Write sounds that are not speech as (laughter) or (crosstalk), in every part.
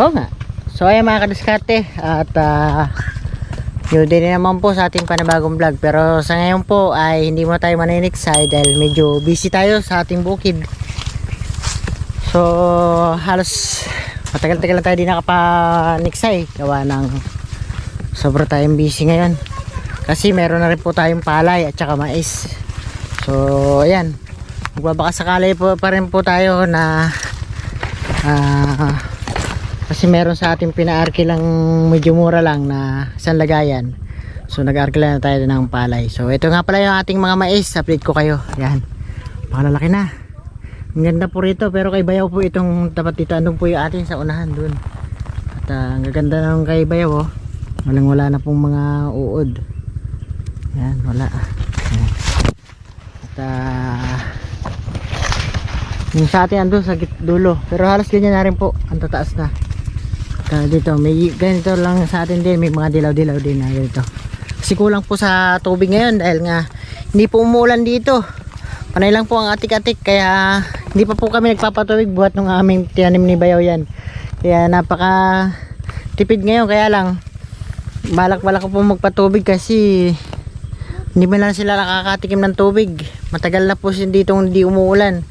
Oo nga. So ayan mga kadiskarte at ah yun din naman po sa ating panibagong vlog pero sa ngayon po ay hindi mo tayo maniniksay dahil medyo busy tayo sa ating bukid. So halos matagal-tagal na tayo di nakapaniksay gawa ng sobra tayong busy ngayon. Kasi meron na rin po tayong palay at saka mais. So ayan magbabaka sakali po pa rin po tayo na ah kasi meron sa ating pinaarki lang medyo mura lang na isang lagayan. So nag-arki lang na tayo ng palay. So ito nga pala yung ating mga mais. Update ko kayo. Yan. Malalaki na. Ang ganda po rito. Pero kay Bayaw po itong tapat dito. Andun po yung atin sa unahan dun. At ah, ang gaganda ng kay Bayaw oh. Walang wala na pong mga uod. Yan. Wala. Yan. At ah, yung sa atin andun sa dulo. Pero halos ganyan na rin po. Ang tataas na. At, ah, dito may ganito lang sa atin din. May mga dilaw-dilaw din na ganito. Kasi kulang po sa tubig ngayon dahil nga hindi po umuulan dito. Panay lang po ang atik-atik kaya hindi pa po kami nagpapatubig buhat ng aming tinanim ni Bayaw yan. Kaya napaka tipid ngayon kaya lang balak-balak ko po magpatubig kasi hindi man lang sila nakakatikim ng tubig. Matagal na po dito hindi umuulan.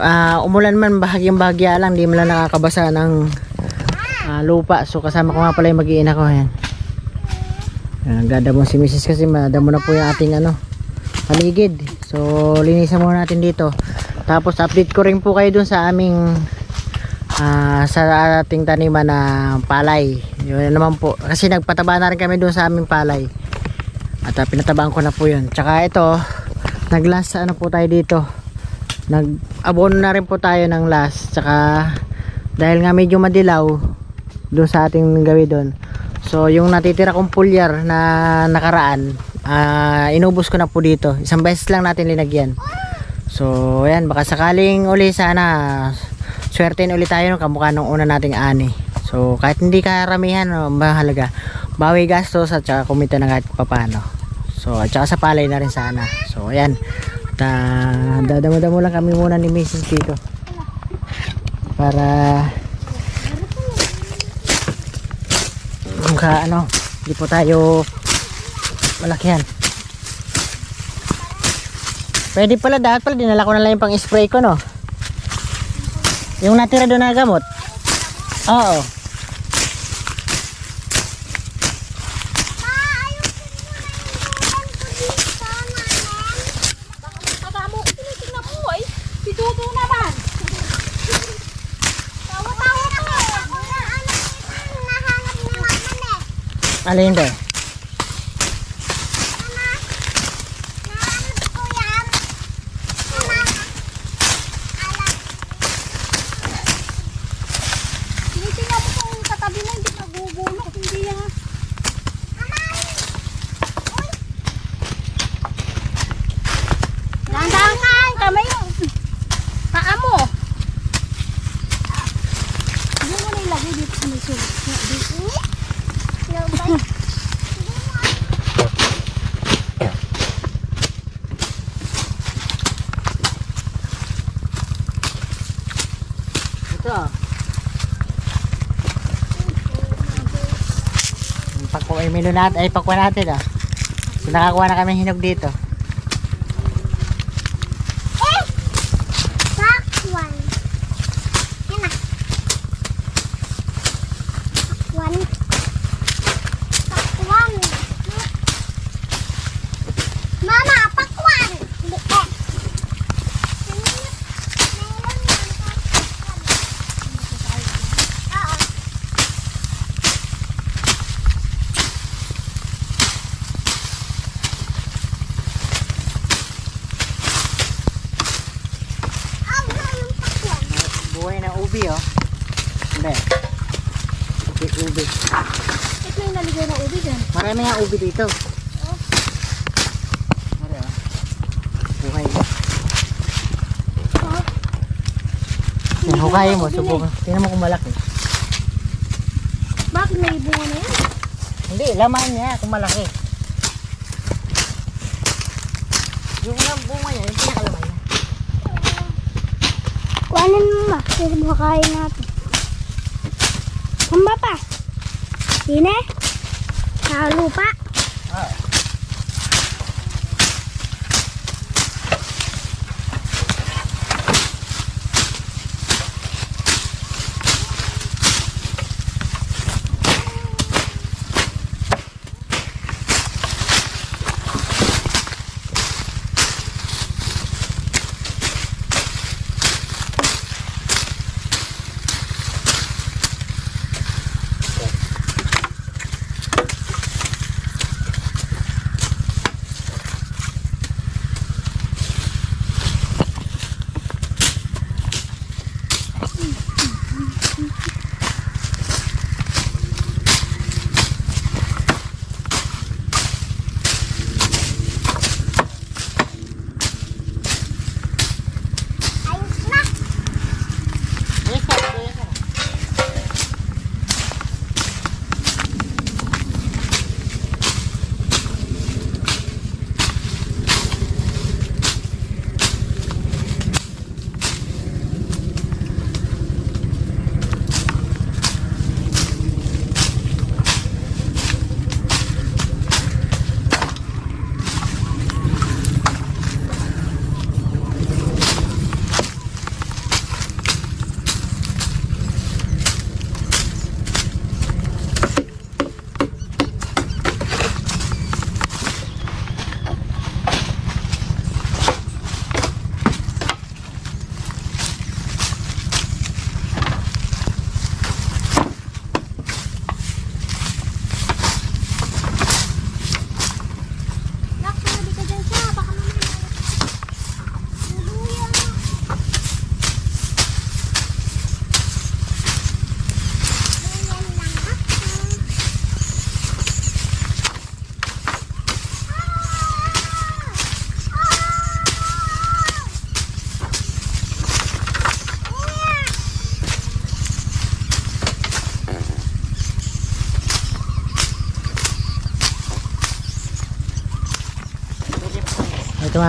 Ah, umulan man bahagyang bahagya lang, hindi man lang nakakabasa ng ah, lupa. So kasama ko nga pala yung mag-iina ko. Ayan, Nagdadamo si Mrs. kasi madamo na po yung ating ano, paligid. So linisan muna natin dito. Tapos update ko rin po kayo dun sa aming ah, sa ating taniman na palay. Yun naman po. Kasi nagpataba na rin kami dun sa aming palay. At ah, pinatabaan ko na po yun. Tsaka ito, nag-last ano po tayo dito. Nag-abono na rin po tayo ng last. Tsaka dahil nga medyo madilaw doon sa ating gawi doon. So yung natitira kong pulyar na nakaraan, ah, inubos ko na po dito. Isang beses lang natin linagyan. So ayan, baka sakaling uli sana swertein ulit tayo no, kamukha nung una nating ani. So kahit hindi karamihan, mahalaga. Bawi gastos at saka kumita na kahit papano. So at saka sa palay na rin sana. So ayan. At ah, dadamo-damo lang kami muna ni Mrs. dito. Para mukha ano, hindi po tayo malakihan. Pwede pala, dapat pala, dinala ko na lang yung pang spray ko, no? Yung natira doon na gamot. Oo. além dela. Ito. Pagkuha ay milo natin, ay pagkuha natin ah. So, nakakuha na kami hinog dito. Eh! Pakwan. Yan na. Pakwan. Pakwan. Mama, pakwan. Hindi eh. Oo. Ang yung pakwan. Buhay na ubi oh. Hindi. Ubi, ubi. Ito yung naligay na ubi dyan. Nga ubi dito. Oh. Buhay. Yan, hukayin mo, subukan. Tingnan mo kung malaki. Bakit may bunga na yan? Hindi, laman niya kung malaki. Yung unang bunga niya, yung pinakalaman niya. Kuhanin mo ma. Kasi buhakain natin. Kumba pa. Sine? Sa lupa. Ayos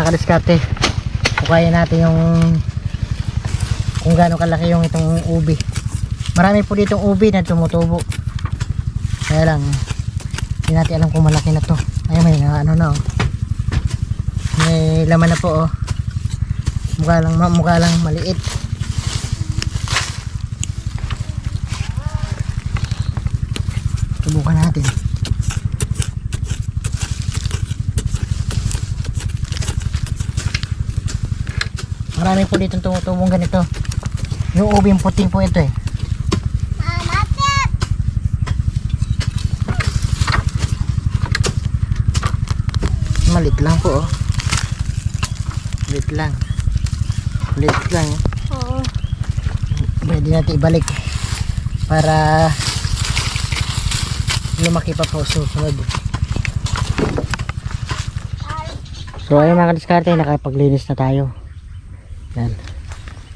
kadiskarte. Pukayin natin yung kung gaano kalaki yung itong ubi. Marami po ditong ubi na tumutubo. Kaya lang, hindi natin alam kung malaki na to. Ay may ano na oh. May laman na po oh. Mukha lang, mukha lang maliit. Subukan natin. Marami po dito tumutubong ganito. Yung ubi yung puting po ito eh. Malit lang po oh. Malit lang. Malit lang. oh. Oo. Pwede natin ibalik para lumaki pa po susunod. So ayun mga kadiskarte, nakapaglinis na tayo. Yan.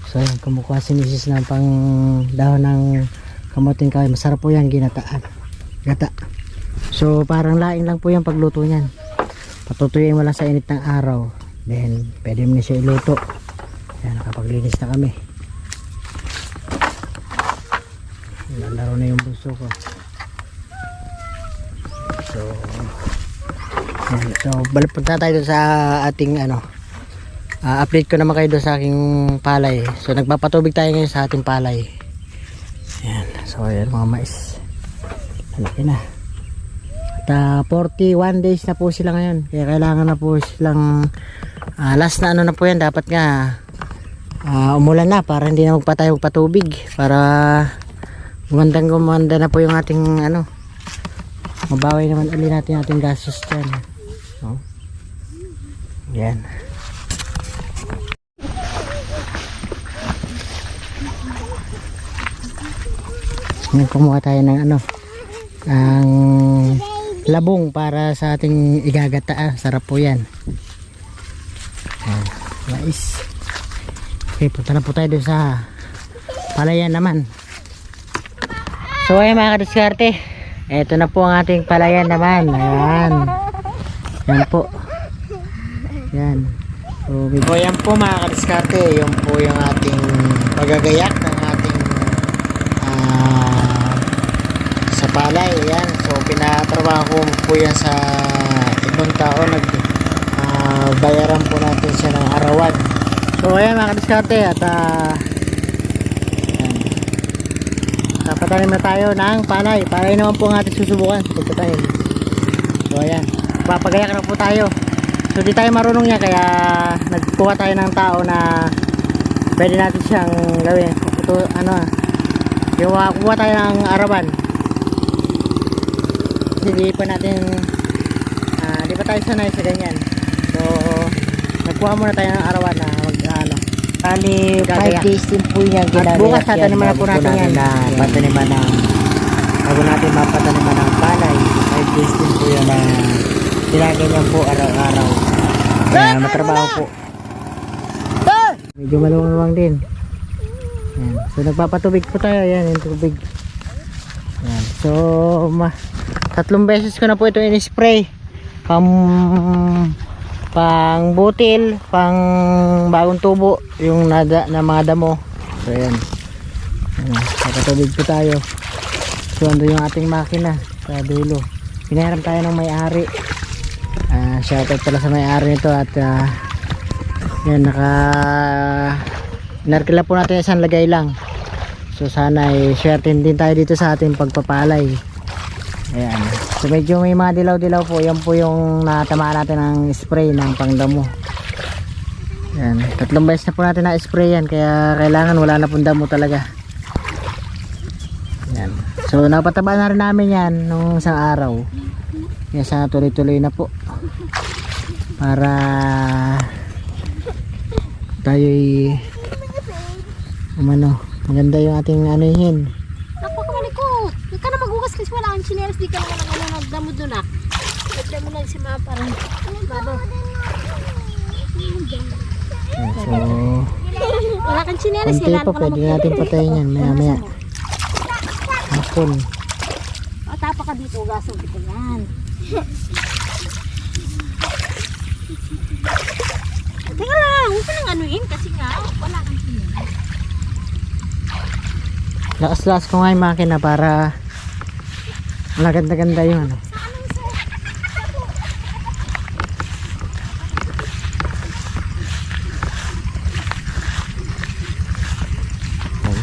So ayun, kumukuha si Mrs. ng pang dahon ng kamuting kahoy. Masarap po yan, ginataan. Gata. So parang laing lang po yung pagluto niyan. Patutuyin mo lang sa init ng araw. Then pwede mo na siya iluto. Yan, nakapaglinis na kami. Lalaro na yung bunso ko. So, yan. So, balik punta tayo sa ating ano. Ah, update ko naman kayo doon sa aking palay. So, nagpapatubig tayo ngayon sa ating palay. Yan. So, ayan mga mais. Malaki na. At ah, 41 days na po sila ngayon. Kaya kailangan na po silang ah, last na ano na po yan. Dapat nga ah, umulan na para hindi na magpatay patubig. Para gumandang gumanda na po yung ating ano mabawi naman uli natin ating gastos dyan no? yan kumuha tayo ng ano ang labong para sa ating igagata. Ah. sarap po yan. Mais. Okay punta na po tayo sa palayan naman. So ayun mga kadiskarte Ito na po ang ating palayan naman. Ayan. Yan po. Yan So, so yan po mga kadiskarte. Yung po yung ating pagagayak ng ating ah, palay. Yan. So, pinatrabaho ko po yan sa ibang tao. Nag, ah, bayaran po natin siya ng arawan. So, ayan mga kadiskarte. At, ah, yan. Tapatanim na tayo ng palay. Palay naman po ang ating susubukan. Pagkatanim. So, ayan. Papagayak na po tayo. So, di tayo marunong niya. Kaya, nagkuha tayo ng tao na pwede natin siyang gawin. Ito, ano, yung uh, kuha tayo ng arawan. Kasi di pa natin, ah, di pa tayo sanay sa ganyan. So, nagkuha muna tayo ng arawan na mag, ano, Bali, 5 Gagayak. days din po yan At bukas tataniman na po natin yan. na pataniman ng bago natin mapataniman ng palay. 5 days din po yan na ginaganyan po araw-araw. Kaya matrabaho po. Medyo maluwang din. Yan. So nagpapatubig po tayo. Yan yung tubig. Yan. So ma tatlong beses ko na po ito in-spray. Pang pang butil, pang bagong tubo, yung nada na mga damo. So yan. Papatubig po tayo. So ando yung ating makina sa dulo. Pinahiram tayo ng may-ari. Ah, shoutout pala sa may-ari nito at ah, yan, naka... Narkila po natin isang lagay lang. So sana ay swerte din tayo dito sa ating pagpapalay. Ayan. So medyo may mga dilaw-dilaw po. Yan po yung natamaan natin ng spray ng pangdamo. Yan. Tatlong beses na po natin na-spray yan. Kaya kailangan wala na pong damo talaga. Yan. So napataba na rin namin yan nung isang araw. Kaya sana tuloy-tuloy na po. Para tayo'y umano maganda yung ating ano yun Napakabalik ko. Huwag ka na maghugas kasi wala kang chinelas. Di ka naman ang ano, nagdamo doon ah. Nagdamo lang si mga parang. Yan, so Wala kang chinelas. konti pa pwede natin patayin yan maya maya hapon O, tapa ka dito. Ugasan kita yan. Teka lang. Huwag ka nang anuin kasi nga wala kang chinelas. lakas-lakas ko nga yung makina para maganda-ganda yung ano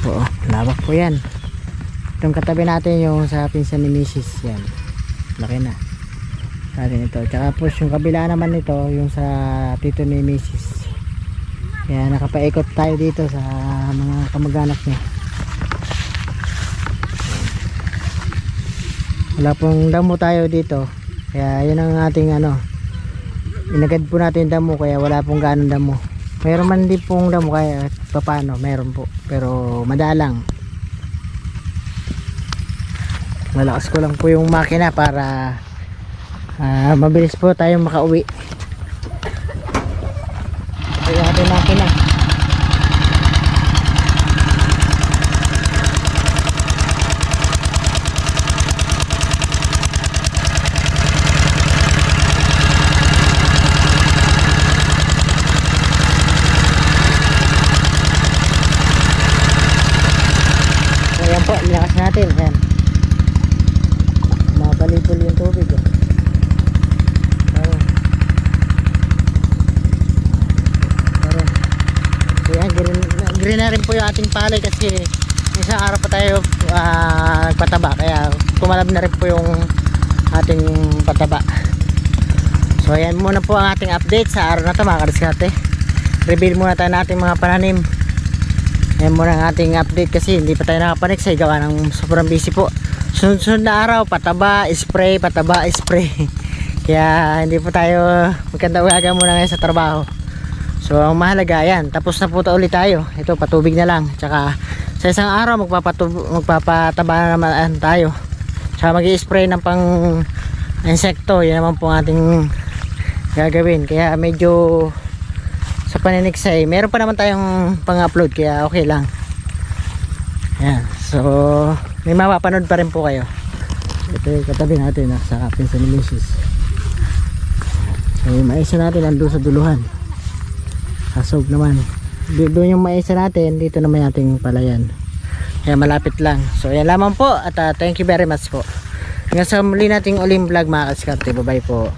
po, oh. lawak po yan itong katabi natin yung sa pinsan ni Mrs. yan laki na sa atin ito tsaka po yung kabila naman nito yung sa tito ni Mrs. kaya nakapaikot tayo dito sa mga kamag-anak niya wala pong damo tayo dito. Kaya yun ang ating ano inagad po natin damo kaya wala pong ganong damo. Mayroon man din pong damo kaya papano meron po. Pero madalang. Malakas ko lang po yung makina para ah, mabilis po tayong makauwi. Yung ating makina So, ayan po, ilakas natin. Ayan. Mabalipol yung tubig. Oh. Ayan. Yan, green, green na rin po yung ating palay kasi isang araw pa tayo nagpataba. Kaya kumalab na rin po yung ating pataba. So, ayan muna po ang ating update sa araw na ito mga kariskate. Reveal muna tayo natin mga pananim. Yan muna ang ating update kasi hindi pa tayo nakapanik sa gawa ng sobrang busy po. Sunod-sunod na araw, pataba, spray, pataba, spray. (laughs) Kaya hindi po tayo magkanda ugaga muna ngayon sa trabaho. So ang mahalaga yan, tapos na po ta ulit tayo. Ito patubig na lang. Tsaka sa isang araw magpapataba na naman tayo. Tsaka mag-spray ng pang insekto. Yan naman po ang ating gagawin. Kaya medyo sa paniniksay, meron pa naman tayong pang-upload kaya okay lang. Yan. So, may mapapanood pa rin po kayo. Ito yung katabi natin ah, sa pinsan ni Mrs. So, maisa natin nandun sa duluhan. Kasog naman. Doon yung maisa natin, dito naman nating palayan. Kaya malapit lang. So yan lamang po at ah, thank you very much po. Hanggang sa muli nating uling vlog mga kaskarte. Bye bye po.